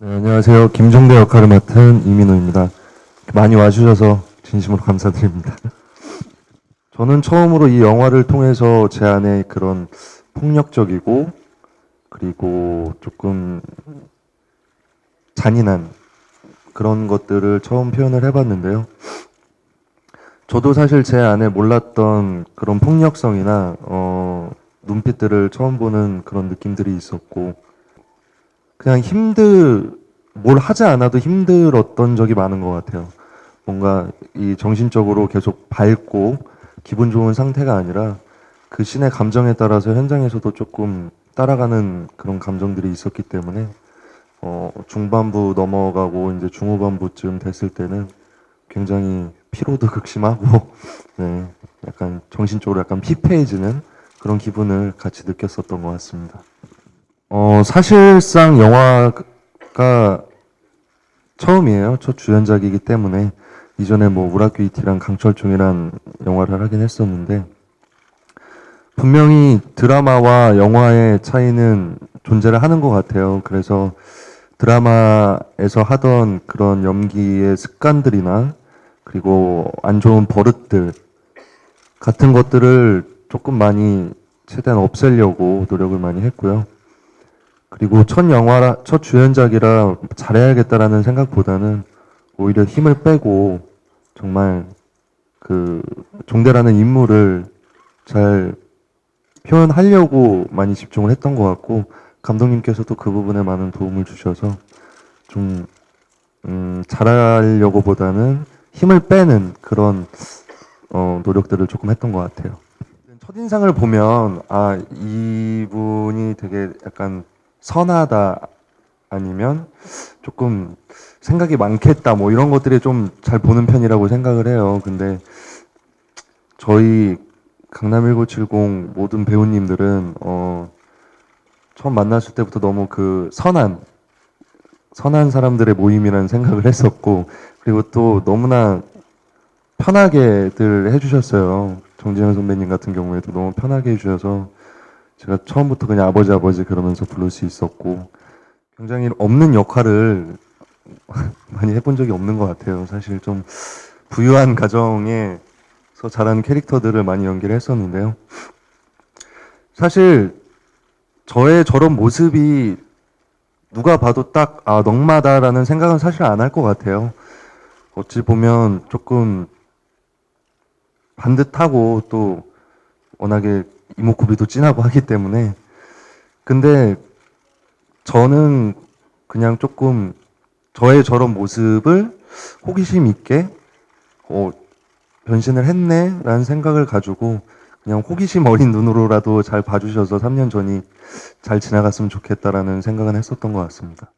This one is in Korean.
안녕하세요. 김종대 역할을 맡은 이민호입니다. 많이 와주셔서 진심으로 감사드립니다. 저는 처음으로 이 영화를 통해서 제 안에 그런 폭력적이고 그리고 조금 잔인한 그런 것들을 처음 표현을 해봤는데요. 저도 사실 제 안에 몰랐던 그런 폭력성이나 어, 눈빛들을 처음 보는 그런 느낌들이 있었고 그냥 힘들 뭘 하지 않아도 힘들었던 적이 많은 것 같아요. 뭔가 이 정신적으로 계속 밝고 기분 좋은 상태가 아니라 그 신의 감정에 따라서 현장에서도 조금 따라가는 그런 감정들이 있었기 때문에 어, 중반부 넘어가고 이제 중후반부쯤 됐을 때는 굉장히 피로도 극심하고 네, 약간 정신적으로 약간 피폐해지는 그런 기분을 같이 느꼈었던 것 같습니다. 어, 사실상 영화가 처음이에요. 첫 주연작이기 때문에 이전에 뭐 우라퀴티랑 강철중이란 영화를 하긴 했었는데 분명히 드라마와 영화의 차이는 존재를 하는 것 같아요. 그래서 드라마에서 하던 그런 연기의 습관들이나 그리고 안 좋은 버릇들 같은 것들을 조금 많이 최대한 없애려고 노력을 많이 했고요. 그리고 첫 영화라 첫 주연작이라 잘해야겠다라는 생각보다는 오히려 힘을 빼고 정말 그 종대라는 인물을 잘 표현하려고 많이 집중을 했던 것 같고 감독님께서도 그 부분에 많은 도움을 주셔서 좀 음, 잘하려고 보다는 힘을 빼는 그런 어, 노력들을 조금 했던 것 같아요. 첫인상을 보면 아 이분이 되게 약간 선하다 아니면 조금 생각이 많겠다 뭐 이런 것들이 좀 잘 보는 편이라고 생각을 해요. 근데 저희 강남 1970 모든 배우님들은 어 처음 만났을 때부터 너무 그 선한 선한 사람들의 모임이라는 생각을 했었고 그리고 또 너무나 편하게들 해주셨어요. 정재현 선배님 같은 경우에도 너무 편하게 해주셔서 제가 처음부터 그냥 아버지 아버지 그러면서 부를 수 있었고 굉장히 없는 역할을 많이 해본 적이 없는 것 같아요. 사실 좀 부유한 가정에서 자란 캐릭터들을 많이 연기를 했었는데요. 사실 저의 저런 모습이 누가 봐도 딱, 아, 넉마다라는 생각은 사실 안 할 것 같아요. 어찌 보면 조금 반듯하고 또 워낙에 이목구비도 진하고 하기 때문에. 근데 저는 그냥 조금 저의 저런 모습을 호기심 있게 어, 변신을 했네라는 생각을 가지고 그냥 호기심 어린 눈으로라도 잘 봐주셔서 3년 전이 잘 지나갔으면 좋겠다라는 생각은 했었던 것 같습니다.